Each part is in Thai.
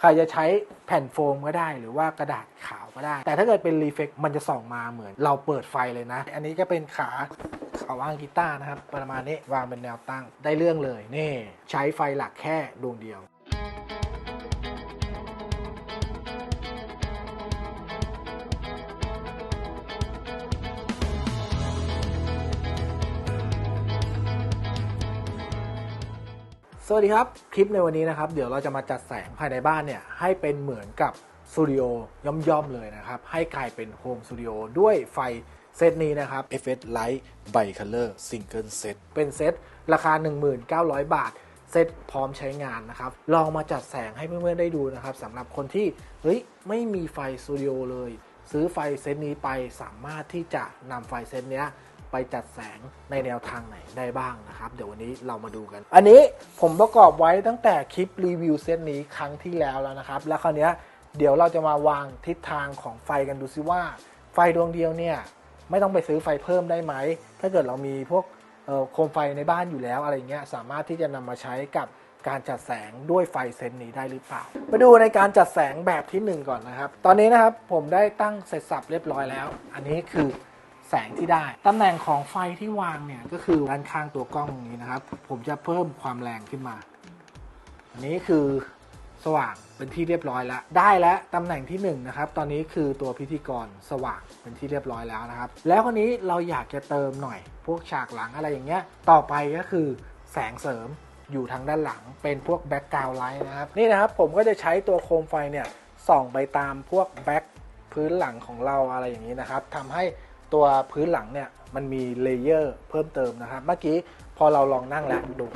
ใครจะใช้แผ่นโฟมก็ได้ หรือว่ากระดาษขาวก็ได้ แต่ถ้าเกิดเป็นรีเฟกมันจะส่องมาเหมือนเราเปิดไฟเลยนะ อันนี้ก็เป็นขาขาวางกีตาร์นะครับ ประมาณนี้วางเป็นแนวตั้งได้เรื่องเลยนี่ใช้ไฟหลักแค่ดวงเดียว สวัสดีครับ คลิปในวันนี้นะครับ เดี๋ยวเราจะมาจัดแสงภายในบ้านเนี่ยให้เป็นเหมือนกับสตูดิโอย่อมๆเลยนะครับ ให้กลายเป็นโฮมสตูดิโอด้วยไฟเซตนี้นะครับ FS Light Bicolor Single Set เป็นเซตราคา 1900 บาท เซตพร้อมใช้งานนะครับ ลองมาจัดแสงให้เพื่อนๆได้ดูนะครับสำหรับคนที่เฮ้ยไม่มีไฟสตูดิโอเลย ซื้อไฟเซตนี้ไปสามารถที่จะนำไฟเซตเนี้ย ไปจัดแสงในแนวทางไหนได้บ้างนะครับ เดี๋ยววันนี้เรามาดูกัน อันนี้ผมประกอบไว้ตั้งแต่คลิปรีวิวเซตนี้ครั้งที่แล้วแล้วนะครับ แล้วคราวนี้เดี๋ยวเราจะมาวางทิศทางของไฟกันดูซิว่า ไฟดวงเดียวเนี่ยไม่ต้องไปซื้อไฟเพิ่มได้ไหม ถ้าเกิดเรามีพวกโคมไฟในบ้านอยู่แล้วอะไรเงี้ยสามารถที่จะนำมาใช้กับการจัดแสงด้วยไฟเซนนี้ได้หรือเปล่า มาดูในการจัดแสงแบบที่หนึ่งก่อนนะครับ ตอนนี้นะครับผมได้ตั้งเสร็จสับเรียบร้อยแล้ว อันนี้คือ แสงที่ได้ตำแหน่งของไฟที่วางเนี่ยก็คือด้านข้างตัวกล้องนี้นะครับ ผมจะเพิ่มความแรงขึ้นมา อันนี้คือสว่างเป็นที่เรียบร้อยแล้ว ได้แล้วตำแหน่งที่1นงนะครับตอนนี้คือตัวพิธีกรสว่างเป็นที่เรียบร้อยแล้วนะครับ แล้วคนนี้เราอยากจะเติมหน่อย พวกฉากหลังอะไรอย่างเงี้ยต่อไปก็คือแสงเสริมอยู่ทางด้านหลังเป็นพวกแบ็กกราวไลท์นะครับนี่นะครับผมก็จะใช้ตัวโคมไฟเนี่ยส่องไปตามพวกแบ็กพื้นหลังของเราอะไรอย่างนี้นะครับทำให้ ตัวพื้นหลังเนี่ยมันมีเลเยอร์เพิ่มเติมนะครับ เมื่อกี้พอเราลองนั่งแล้วดู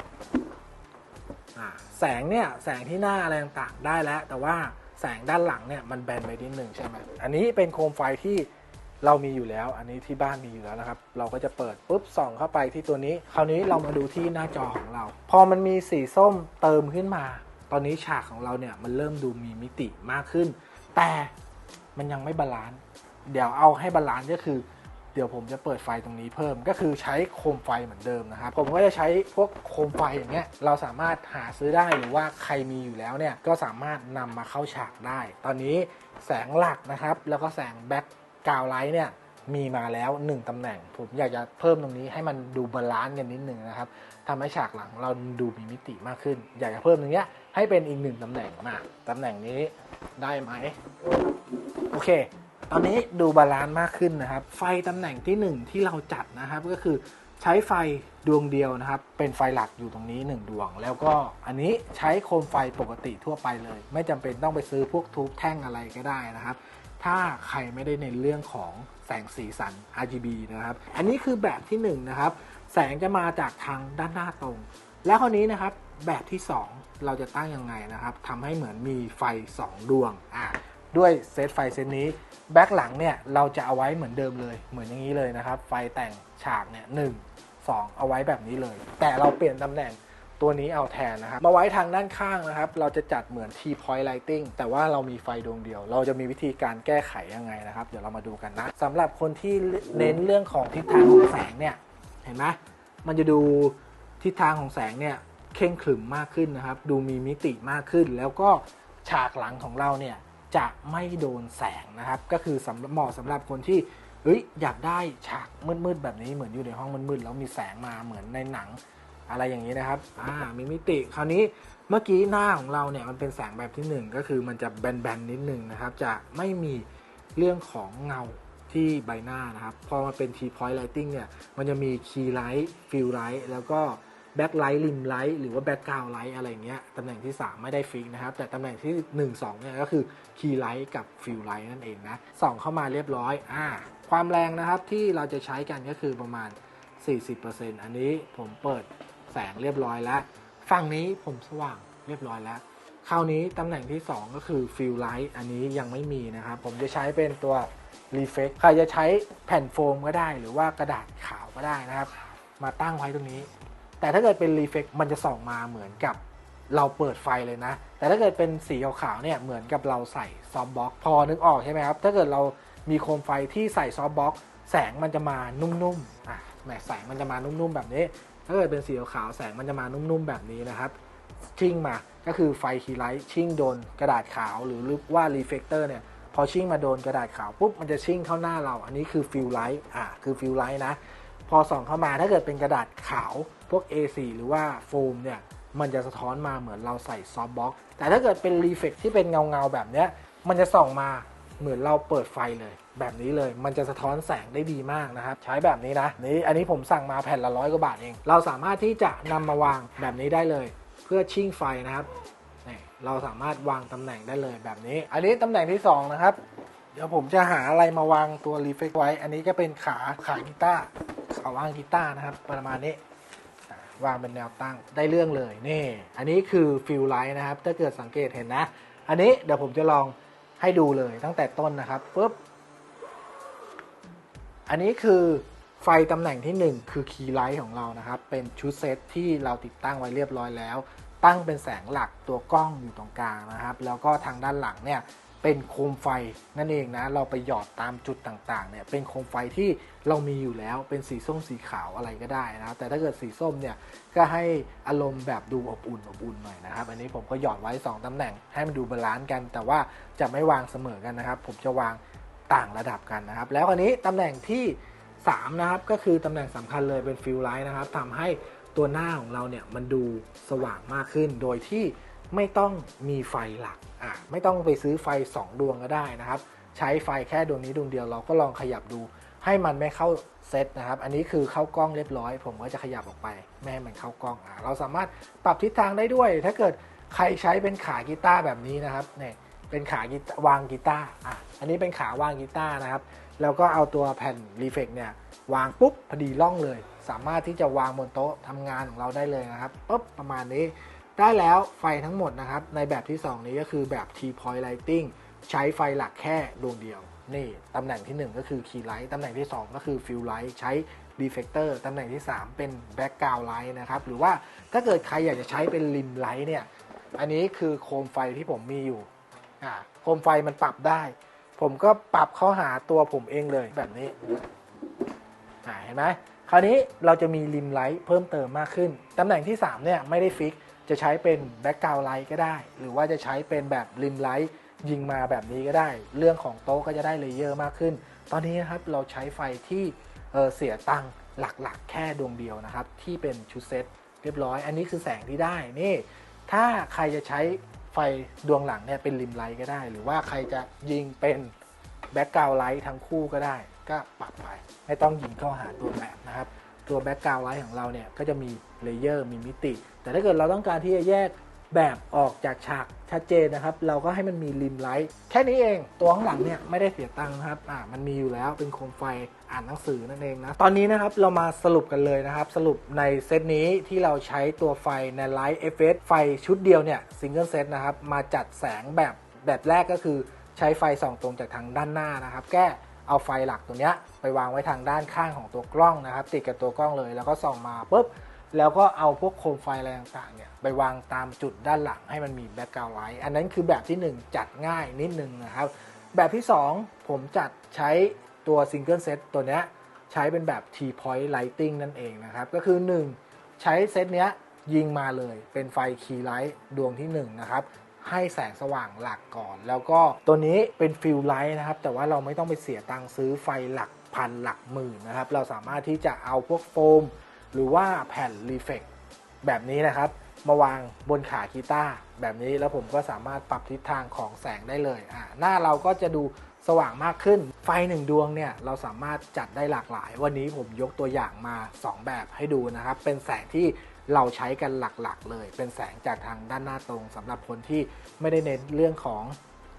แสงเนี่ยแสงที่หน้าอะไรต่างๆได้แล้ว แต่ว่าแสงด้านหลังเนี่ยมันแบนไปนิดหนึ่งใช่ไหมอันนี้เป็นโคมไฟที่เรามีอยู่แล้ว อันนี้ที่บ้านมีอยู่แล้วนะครับ เราก็จะเปิดปุ๊บส่องเข้าไปที่ตัวนี้ คราวนี้เรามาดูที่หน้าจอของเรา พอมันมีสีส้มเติมขึ้นมา ตอนนี้ฉากของเราเนี่ยมันเริ่มดูมีมิติมากขึ้น แต่มันยังไม่บาลานซ์ เดี๋ยวเอาให้บาลานซ์ก็คือ เดี๋ยวผมจะเปิดไฟตรงนี้เพิ่ม ก็คือใช้โคมไฟเหมือนเดิมนะครับ ผมก็จะใช้พวกโคมไฟอย่างเงี้ยเราสามารถหาซื้อได้หรือว่าใครมีอยู่แล้วเนี่ยก็สามารถนำมาเข้าฉากได้ ตอนนี้แสงหลักนะครับ แล้วก็แสงแบ็คกราวไลท์เนี่ยมีมาแล้ว 1 ตำแหน่ง ผมอยากจะเพิ่มตรงนี้ให้มันดูบาลานซ์กันนิดนึงนะครับทำให้ฉากหลังเราดูมีมิติมากขึ้น อยากจะเพิ่มตรงเนี้ยให้เป็นอีกหนึ่งตำแหน่งมาตำแหน่งนี้ได้ไหมโอเค ตอนนี้ดูบาลานซ์มากขึ้นนะครับ ไฟตำแหน่งที่ 1 ที่เราจัดนะครับ ก็คือใช้ไฟดวงเดียวนะครับ เป็นไฟหลักอยู่ตรงนี้ 1 ดวง แล้วก็อันนี้ใช้โคมไฟปกติทั่วไปเลย ไม่จำเป็นต้องไปซื้อพวกทูบแท่งอะไรก็ได้นะครับ ถ้าใครไม่ได้ในนเรื่องของแสงสีสัน RGB นะครับ อันนี้คือแบบที่1นะครับ แสงจะมาจากทางด้านหน้าตรง แล้วคราวนี้นะครับแบบที่ 2 เราจะตั้งยังไงนะครับทำให้เหมือนมีไฟ 2 ดวงอะ ด้วยเซตไฟเซตนี้แบ็คหลังเนี่ยเราจะเอาไว้เหมือนเดิมเลยเหมือนอย่างนี้เลยนะครับ ไฟแต่งฉากเนี่ยหนึ่งสองเอาไว้แบบนี้เลย แต่เราเปลี่ยนตำแหน่งตัวนี้เอาแทนนะครับ มาไว้ทางด้านข้างนะครับ เราจะจัดเหมือน T point lighting แต่ว่าเรามีไฟดวงเดียว เราจะมีวิธีการแก้ไขยังไงนะครับ เดี๋ยวเรามาดูกันนะสำหรับคนที่เน้นเรื่องของทิศทางของแสงเนี่ยเห็นไหมมันจะดูทิศทางของแสงเนี่ยเข่งขรึมมากขึ้นนะครับ ดูมีมิติมากขึ้น แล้วก็ฉากหลังของเราเนี่ย จะไม่โดนแสงนะครับ ก็คือสำเหมาะสำหรับคนที่เฮ้ยอยากได้ฉากมืดๆแบบนี้เหมือนอยู่ในห้องมืดๆแล้วมีแสงมาเหมือนในหนังอะไรอย่างนี้นะครับ อ่า มีมิติ คราวนี้เมื่อกี้หน้าของเราเนี่ยมันเป็นแสงแบบที่หนึ่งก็คือมันจะแบนๆนิดนึงนะครับ จะไม่มีเรื่องของเงาที่ใบหน้านะครับ พอมาเป็น T point lighting เนี่ย มันจะมี key light fill light แล้วก็ แบ็คไลท์ริมไลท์หรือว่าแบ็คกราวไลท์อะไรเงี้ยตำแหน่งที่ 3 ไม่ได้ฟิกนะครับ แต่ตำแหน่งที่ 1 2เนี่ยก็คือคีย์ไลท์กับฟิลไลท์นั่นเองนะส่องเข้ามาเรียบร้อยอ่าความแรงนะครับที่เราจะใช้กันก็คือประมาณ 40%อันนี้ผมเปิดแสงเรียบร้อยแล้วฝั่งนี้ผมสว่างเรียบร้อยแล้ว คราวนี้ตำแหน่งที่ 2 ก็คือฟิลไลท์อันนี้ยังไม่มีนะครับ ผมจะใช้เป็นตัวรีเฟกใครจะใช้แผ่นโฟมก็ได้ หรือว่ากระดาษขาวก็ได้นะครับ มาตั้งไว้ตรงนี้ แต่ถ้าเกิดเป็นรีเฟกมันจะส่องมาเหมือนกับเราเปิดไฟเลยนะ แต่ถ้าเกิดเป็นสีขาวๆเนี่ยเหมือนกับเราใส่ซอฟต์บล็อกพอนึกออกใช่ไหมครับ ถ้าเกิดเรามีโคมไฟที่ใส่ซอฟต์บล็อกแสงมันจะมานุ่มๆอะแหมแสงมันจะมานุ่มๆแบบนี้ ถ้าเกิดเป็นสีขาวแสงมันจะมานุ่มๆแบบนี้นะครับ ชิ่งมาก็คือไฟคีไลท์ชิ่งโดนกระดาษขาวหรือรียกว่ารีเฟกเตอร์เนี่ยพอชิ่งมาโดนกระดาษขาวปุ๊บมันจะชิ่งเข้าหน้าเรา อันนี้คือฟิลไลท์อ่าคือฟิลไลท์นะ พอส่องเข้ามาถ้าเกิดเป็นกระดาษขาว พวก A4 หรือว่าโฟมเนี่ยมันจะสะท้อนมาเหมือนเราใส่ซอฟต์บ็อกซ์แต่ถ้าเกิดเป็นรีเฟกที่เป็นเงาเงาๆแบบเนี้ยมันจะส่องมาเหมือนเราเปิดไฟเลย แบบนี้เลยมันจะสะท้อนแสงได้ดีมากนะครับ ใช้แบบนี้นะนี่อันนี้ผมสั่งมาแผ่นละร้อยกว่าบาทเอง เราสามารถที่จะนำมาวางแบบนี้ได้เลย เพื่อชิ่งไฟนะครับนี่เราสามารถวางตำแหน่งได้เลยแบบนี้ อันนี้ตำแหน่งที่สองนะครับ เดี๋ยวผมจะหาอะไรมาวางตัวรีเฟกไว้ อันนี้ก็เป็นขาขากีตาร์ขาวางกีตาร์นะครับ ประมาณนี้ วางเป็นแนวตั้งได้เรื่องเลยนี่อันนี้คือฟิลไลท์นะครับ ถ้าเกิดสังเกตเห็นนะ อันนี้เดี๋ยวผมจะลองให้ดูเลยตั้งแต่ต้นนะครับปุ๊บอันนี้คือไฟตำแหน่งที่ 1 คือคีย์ไลท์ของเรานะครับ เป็นชุดเซตที่เราติดตั้งไว้เรียบร้อยแล้ว ตั้งเป็นแสงหลักตัวกล้องอยู่ตรงกลางนะครับ แล้วก็ทางด้านหลังเนี่ย เป็นโคมไฟนั่นเองนะ เราไปหยอดตามจุดต่างๆเนี่ยเป็นโคมไฟที่เรามีอยู่แล้วเป็นสีส้มสีขาวอะไรก็ได้นะแต่ถ้าเกิดสีส้มเนี่ยก็ให้อารมณ์แบบดูอบอุ่นอบอุ่นหน่อยนะครับ อันนี้ผมก็หยอดไว้ 2 ตำแหน่งให้มันดูบาลานซ์กัน แต่ว่าจะไม่วางเสมอกันนะครับ ผมจะวางต่างระดับกันนะครับ แล้วอันนี้ตำแหน่งที่ 3 นะครับ ก็คือตำแหน่งสำคัญเลยเป็นฟิลไลท์นะครับทำให้ตัวหน้าของเราเนี่ยมันดูสว่างมากขึ้นโดยที่ ไม่ต้องมีไฟหลักอะไม่ต้องไปซื้อไฟ 2 ดวงก็ได้นะครับ ใช้ไฟแค่ดวงนี้ดวงเดียวเราก็ลองขยับดู ให้มันไม่เข้าเซตนะครับ อันนี้คือเข้ากล้องเรียบร้อย ผมก็จะขยับออกไปไม่ให้มันเข้ากล้องอะเราสามารถปรับทิศทางได้ด้วย ถ้าเกิดใครใช้เป็นขากีตาร์แบบนี้นะครับเนี่ยเป็นขาวางกีตาร์อะอันนี้เป็นขาวางกีตาร์นะครับแล้วก็เอาตัวแผ่นรีเฟกเนี่ยวางปุ๊บพอดีล่องเลย สามารถที่จะวางบนโต๊ะทำงานของเราได้เลยนะครับปุ๊บประมาณนี้ ได้แล้วไฟทั้งหมดนะครับ ในแบบที่ 2 นี้ก็คือแบบ T point lighting ใช้ไฟหลักแค่ดวงเดียว นี่ ตำแหน่งที่ 1 ก็คือ key light ตำแหน่งที่ 2 ก็คือ fill light ใช้ reflector ตำแหน่งที่ 3 เป็น background light นะครับ หรือว่าถ้าเกิดใครอยากจะใช้เป็น rim light เนี่ย อันนี้คือโคมไฟที่ผมมีอยู่อ่าโคมไฟมันปรับได้ ผมก็ปรับเข้าหาตัวผมเองเลยแบบนี้อ่าเห็นไหมคราวนี้เราจะมีริมไลท์เพิ่มเติมมากขึ้น ตำแหน่งที่ 3 เนี่ย ไม่ได้ฟิก จะใช้เป็นแบ็กกราวไลท์ก็ได้ หรือว่าจะใช้เป็นแบบริมไลท์ยิงมาแบบนี้ก็ได้ เรื่องของโต๊ะก็จะได้เลเยอร์มากขึ้น ตอนนี้นะครับเราใช้ไฟที่เเสียตังค์หลักๆ แค่ดวงเดียวนะครับ ที่เป็นชุดเซตเรียบร้อย อันนี้คือแสงที่ได้นี่ถ้าใครจะใช้ไฟดวงหลังเนี่ยเป็นริมไลท์ก็ได้ หรือว่าใครจะยิงเป็นแบ็กกราวไลท์ทั้งคู่ก็ได้ ก็ปรับไปไม่ต้องยิงเข้าหาตัวแบบนะครับ ตัวแบ็กกราวด์ไลท์ของเราเนี่ยก็จะมีเลเยอร์มีมิติ แต่ถ้าเกิดเราต้องการที่จะแยกแบบออกจากฉากชัดเจนนะครับ เราก็ให้มันมีริมไลท์แค่นี้เอง ตัวข้างหลังเนี่ยไม่ได้เสียตังค์นะครับอ่ามันมีอยู่แล้วเป็นโคมไฟอ่านหนังสือนั่นเองนะ ตอนนี้นะครับเรามาสรุปกันเลยนะครับ สรุปในเซตนี้ที่เราใช้ตัวไฟในไลท์เอฟเฟไฟชุดเดียวเนี่ยซิงเกิลเซตนะครับ มาจัดแสงแบบแบบแรกก็คือใช้ไฟส่องตรงจากทางด้านหน้านะครับ แก้ เอาไฟหลักตัวเนี้ยไปวางไว้ทางด้านข้างของตัวกล้องนะครับ ติดกับตัวกล้องเลย แล้วก็ส่องมาปุ๊บแล้วก็เอาพวกโคมไฟอะไรต่างๆเนี่ยไปวางตามจุดด้านหลังให้มันมีแบ็กกราวด์ไลท์อันนั้นคือแบบที่ 1 จัดง่ายนิดนึงนะครับ แบบที่ 2 ผมจัดใช้ตัวซิงเกิลเซตตัวเนี้ยใช้เป็นแบบ T point lighting นั่นเองนะครับ ก็คือ 1 ใช้เซตเนี้ยยิงมาเลยเป็นไฟคีย์ไลท์ดวงที่1นะครับ ให้แสงสว่างหลักก่อน แล้วก็ตัวนี้เป็นฟิลไลท์นะครับ แต่ว่าเราไม่ต้องไปเสียตังค์ซื้อไฟหลักพันหลักหมื่นนะครับ เราสามารถที่จะเอาพวกโฟม หรือว่าแผ่นรีเฟกแบบนี้นะครับ มาวางบนขากีตาร์แบบนี้แล้วผมก็สามารถปรับทิศทางของแสงได้เลยอ่าหน้าเราก็จะดูสว่างมากขึ้น ไฟหนึ่งดวงเนี่ยเราสามารถจัดได้หลากหลาย วันนี้ผมยกตัวอย่างมา 2 แบบให้ดูนะครับ เป็นแสงที่ เราใช้กันหลักๆ เลย เป็นแสงจากทางด้านหน้าตรงสำหรับคนที่ไม่ได้เน้นเรื่องของ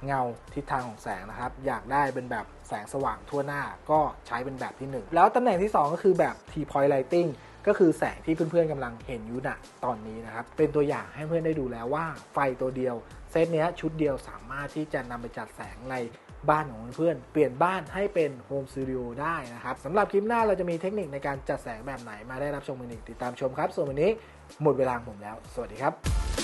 เงาทิศทางของแสงนะครับ อยากได้เป็นแบบแสงสว่างทั่วหน้าก็ใช้เป็นแบบที่ 1 แล้วตำแหน่งที่ 2 ก็คือแบบ T point lighting ก็คือแสงที่เพื่อนๆกำลังเห็นอยู่ณตอนนี้นะครับ เป็นตัวอย่างให้เพื่อนได้ดูแล้วว่าไฟตัวเดียว เซตเนี้ยชุดเดียวสามารถที่จะนำไปจัดแสงใน บ้านของเพื่อน เปลี่ยนบ้านให้เป็นโฮมสตูดิโอได้นะครับสำหรับคลิปหน้าเราจะมีเทคนิคในการจัดแสงแบบไหนมาได้รับชมกันอีกติดตามชมครับ ส่วนวันนี้หมดเวลาผมแล้ว สวัสดีครับ